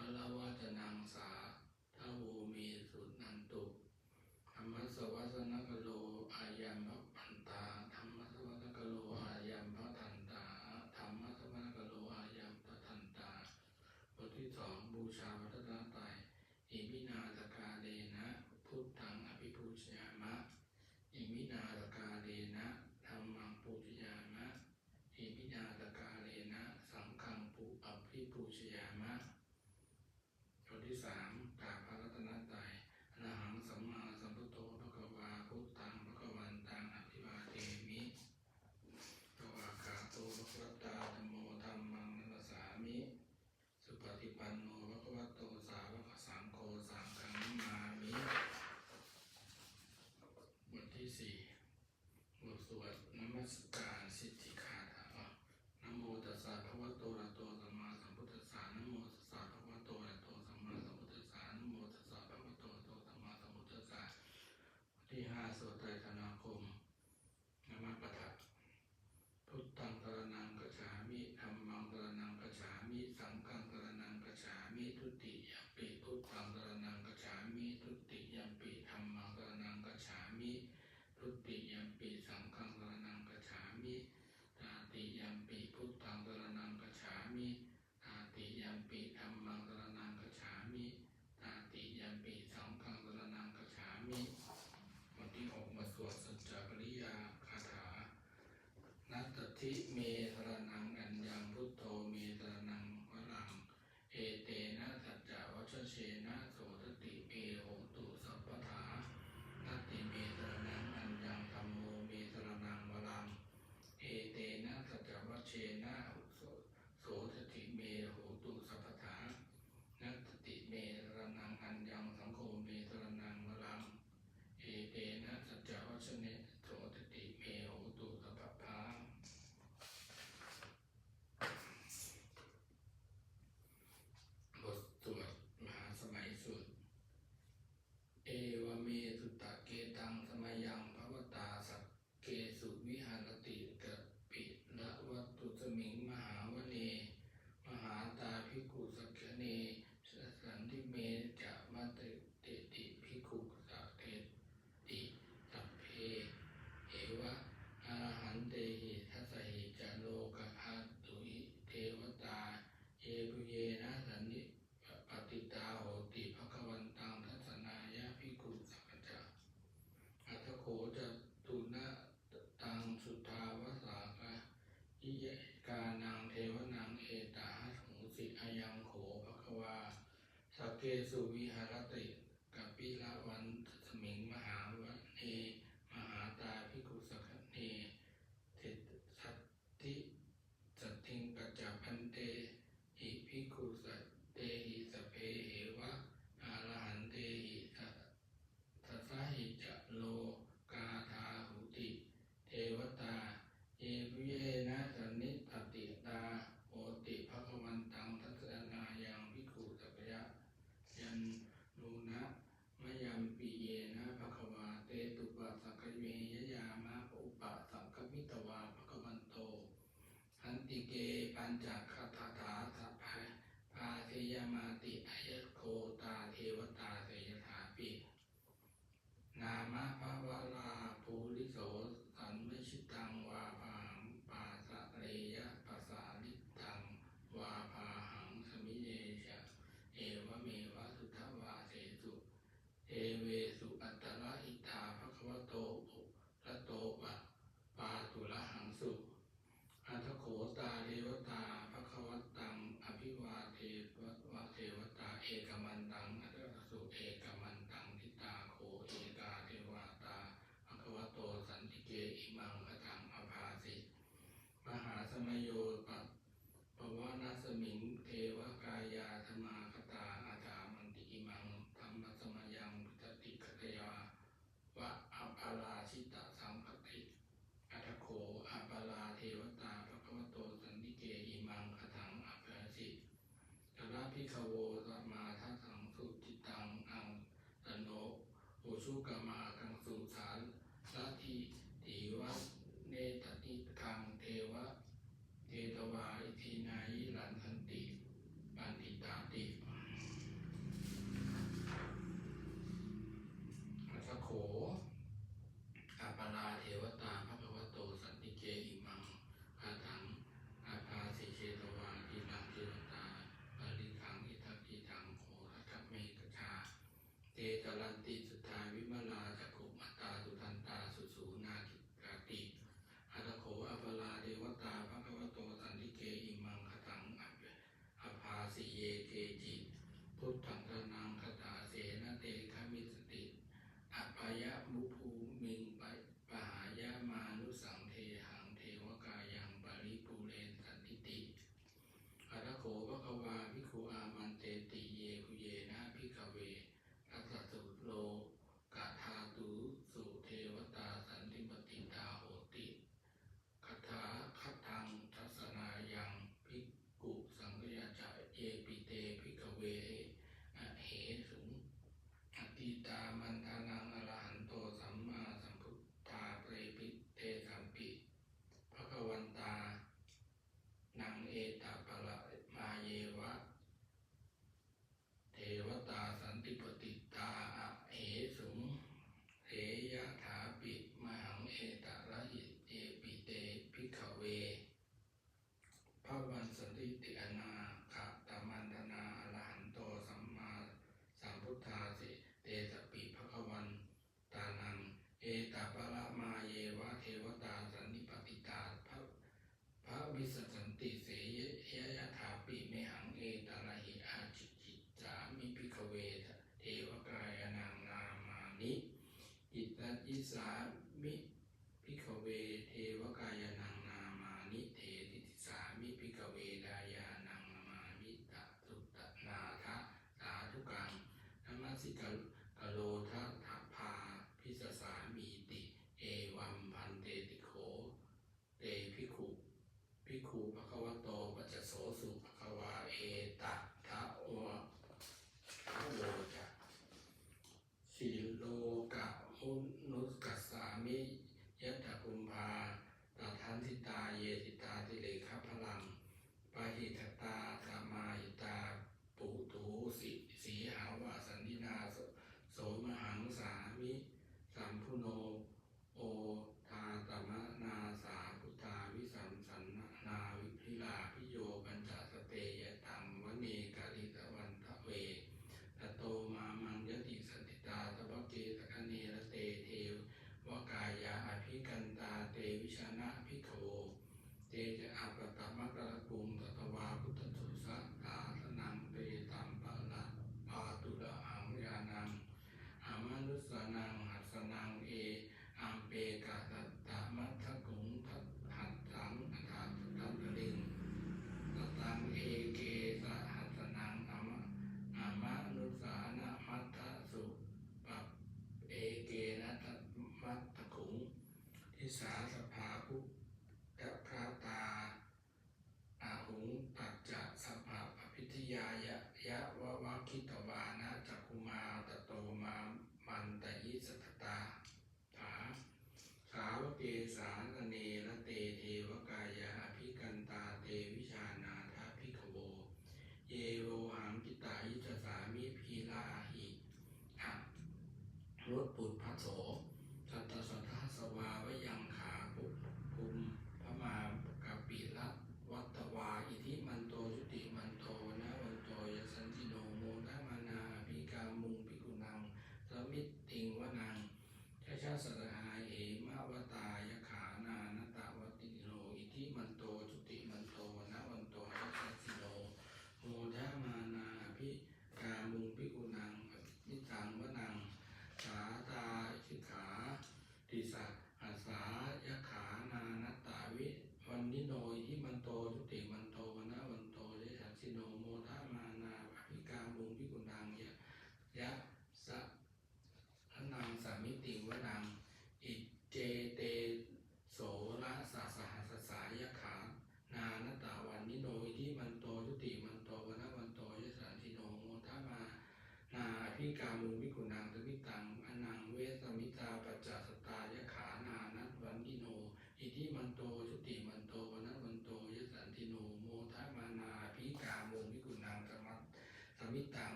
วลาวัจนังสา the way. 这也是无意害了 and uh, สุเอกมันตังทิตาโคเอกาเทวาตาอัควโตสันติเกอิมังอธังอภาสิ มหาสมโยปัปวนาสมิงเทวะ kama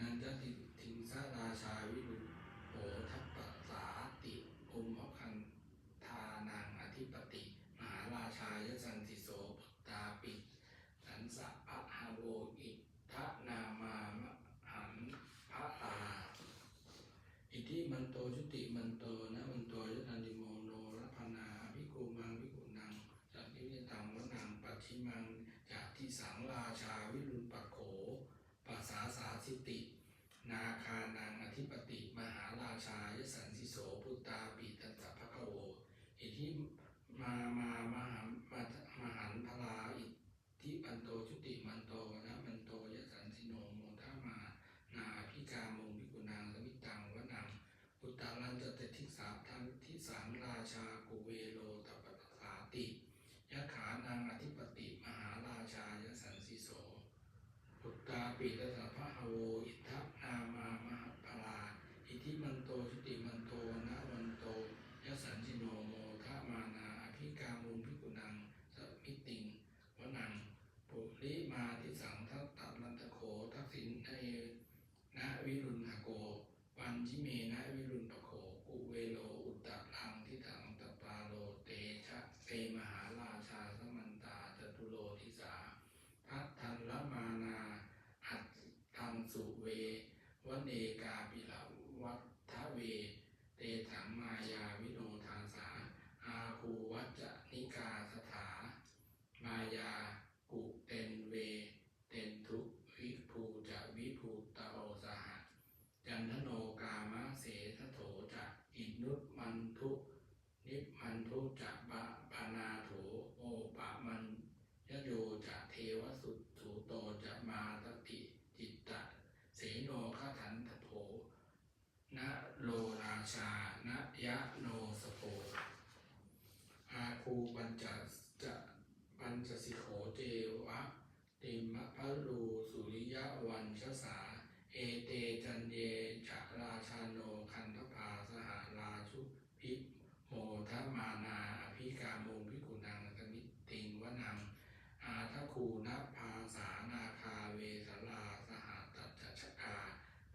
นันจะติทิงสาราชาวิรุโหทัปสาติอมพคันธานังอธิปติ มหาราชายสันติโสพุตาปิสันสะพะหาโวอิทะนามามหันพระลาอิทิมันโตชุติมันโตนะมันโตยตันติโมโนรัพนาภิกขุมังภิกขุนังสัตติวิตังวนังปัจฉิมังจากที่สังราชาวิรุณปักโขปัสสาสาสิติ นาคานังอธิปติมหารา ชายสันสิโสพุตตาปิตัสสะภะคะโวอิทิมามามหัมมามหันพลาอิทิปันโตชุติมันโตนะมันโตยสันสิโนโมทามานาพิกามุงพิกุนางสมิตังวนังอุตตารันจะเตทิสาทังทิสังราชากุเวโลตปตสาติยะขานางอธิปติมหาราชายสันสิโสอุตตาปิตสะพะหะโวอิทธนามามหพลา อิทิมันโตชุติมันโตนะวันโตยสันติโนโมทะมานาอภิกามุงพิกุนังสมิติงวนัง ปุริมาทิสังทัตตนันตโขทักษิณเอนะวิรุณหโก จิเมนะวิรุณปโขกุเวโลอุตตะลังทิถังตปาโลเตชะเตมหาราชาสมันตาจตุโลทิสาพัทธันละมานาอัตทังสุเววเนกาปิละวัฏเว เตถังมายาวิโนทาสา อาคูวัจจะนิกาสถา มายากุเตนเว เตนทุวิภูจะวิภูตโอสหะ จันทโนกามะเสทโถจะอินุตมันทุนิพมันทุจะบะปานาโถโอปะมัน ยโยจะเทวสุสูโตจะมาตติจิตตะ เสโนขทันทโถนะโลราชานะยะโนสโภ ภูปัญจจะปัญจสิโขเจวะติมะพะรูสุริยะวันชสา เอเตจันเยจะราชาโนคันทภาสหาราชุพิโมทมานาอภิกามุงพิกุนังสมิติงวนังอาทคูนภาสานาคาเวสลาสหตัจจชกา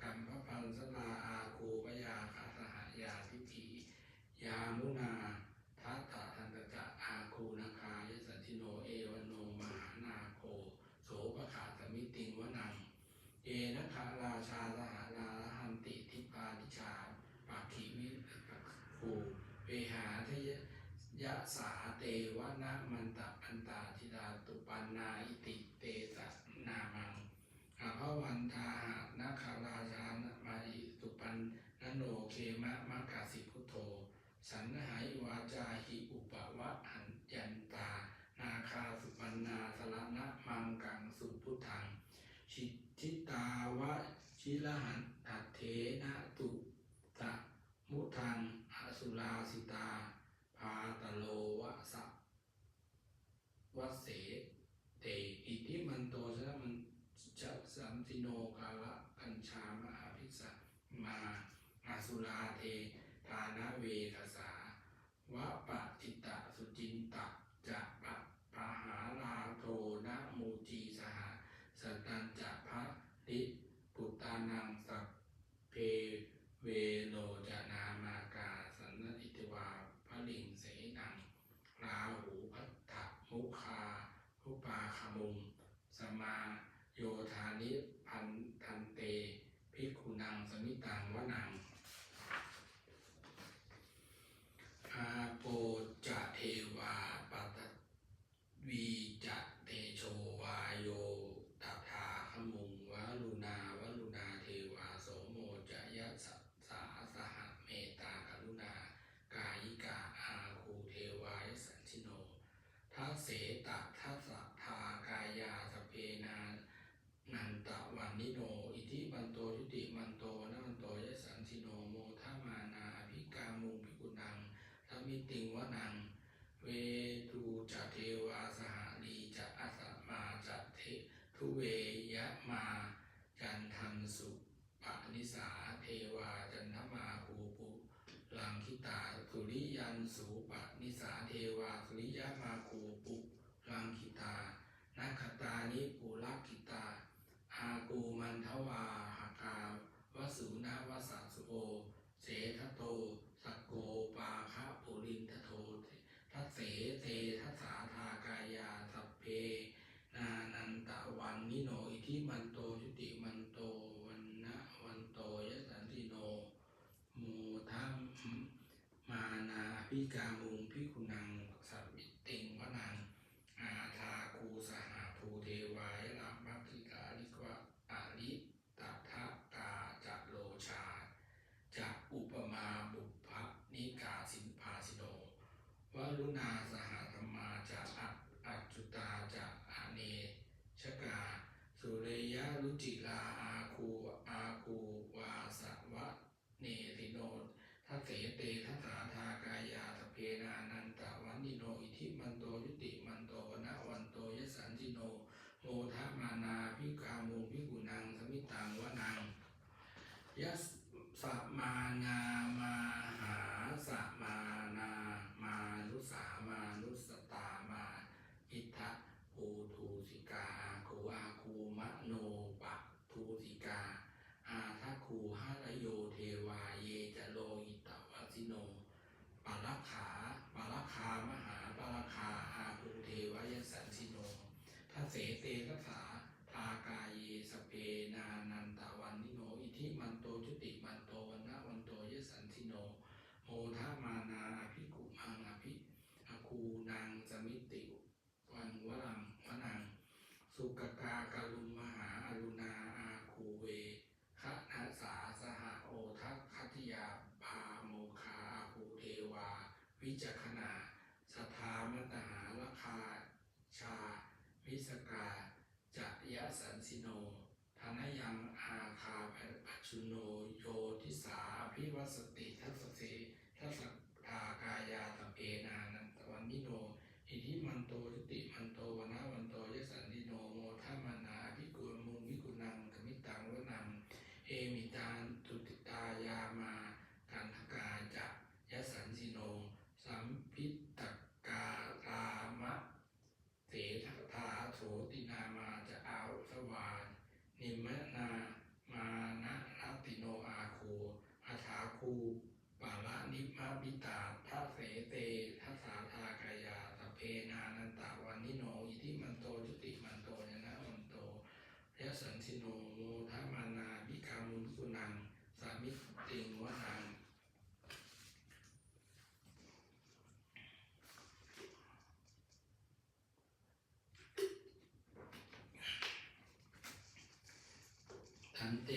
กัมพพันสลาอาคูปยาคาสหยาทิฏฐิยามุนาทัตตะทันตจะอาคูนาคายสันติโนเอวโนมหานาโค โสปขาสมิติงวนัง เยนะคาราชาสหราหันติทิปานิชาปากขีวิปักคูเวหาทย ยะสาเตวะนะมันตะอันตาธิดาตุปันนาอิติเตสะนามังอาภวันทาหะนาคาราชานะมาอิตุปันนโนเคมะมะกาสิพุทโธ สันหายวาจาหิอุปวะหันยันตา นาคาสุปันนาสละนะมังกังสุพุทธัง ชิทิตาวะชิลหันตัเถนะตุตะมุทังอสุราสิตา พาตโลวะสะวะเสเตอิทิมันโตชนะมันจะสัมติโนกาละกัญชามหาภิกษะมาอาสุราเท ยัสสะมานามาหาสะมานามานุสามานุสตามาอิทะภูทูสิกาอาคูอาคูมะโนปะทูสิกา อาทัคคูหะระโยเทวาเยจะโลหิตวาสิโนปารักขาปารักขามหาปารักขาอาคูเทวายสันสิโน ทัสเสเตทัสสาทากาเยสพเพนานันตะวันนิโน อิทิมันโตชุติมันโตวันนะวันโตยสันติโน โมทามานาอภิกุมังอภิอคูนางสมิติวันวรังวนัง สุกกากาลุมมหาอรุณาอาคูเวคะนาสาสหโอทัคคัตยาพาโมคาอาคูเทวา วิจักขณาสทามตหาลคาชา วิสกาจะยะสันสิโนธนยังอาคา ปัจจุโนโยทิสาอภิวัสติทัสสเสทัสสทากายาตะเปนานันตวันนิโน อิทิมันโตยุติมันโตวนะวันโตยสันติโนโมทัมมานาภิกุลมุงวิกุนังกมิตังวนัง เอมิตานตุติตายามากันทกาจะยสันสิโน สัมพิตตการามะ เสทธาโสตินามาจะอาวสวานนิมนามานะรัตติโนอาคูอาถาคูปาละนิมาปิตาทัสเสเตทัสสาทากายาสพเพนานันตาวันนิโน อิทิมันโตจุติมันโตยนะมันโตยะสันติโนโมทามานาบิกามุนกุนัง สามิติงวนัง ทั นเต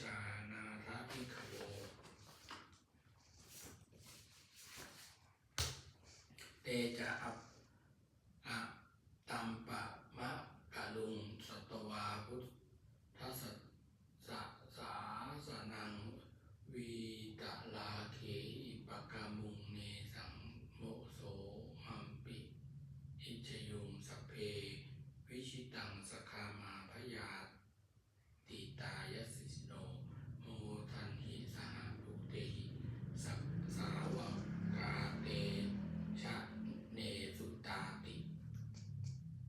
ชานาทพิคโยเตจะอัป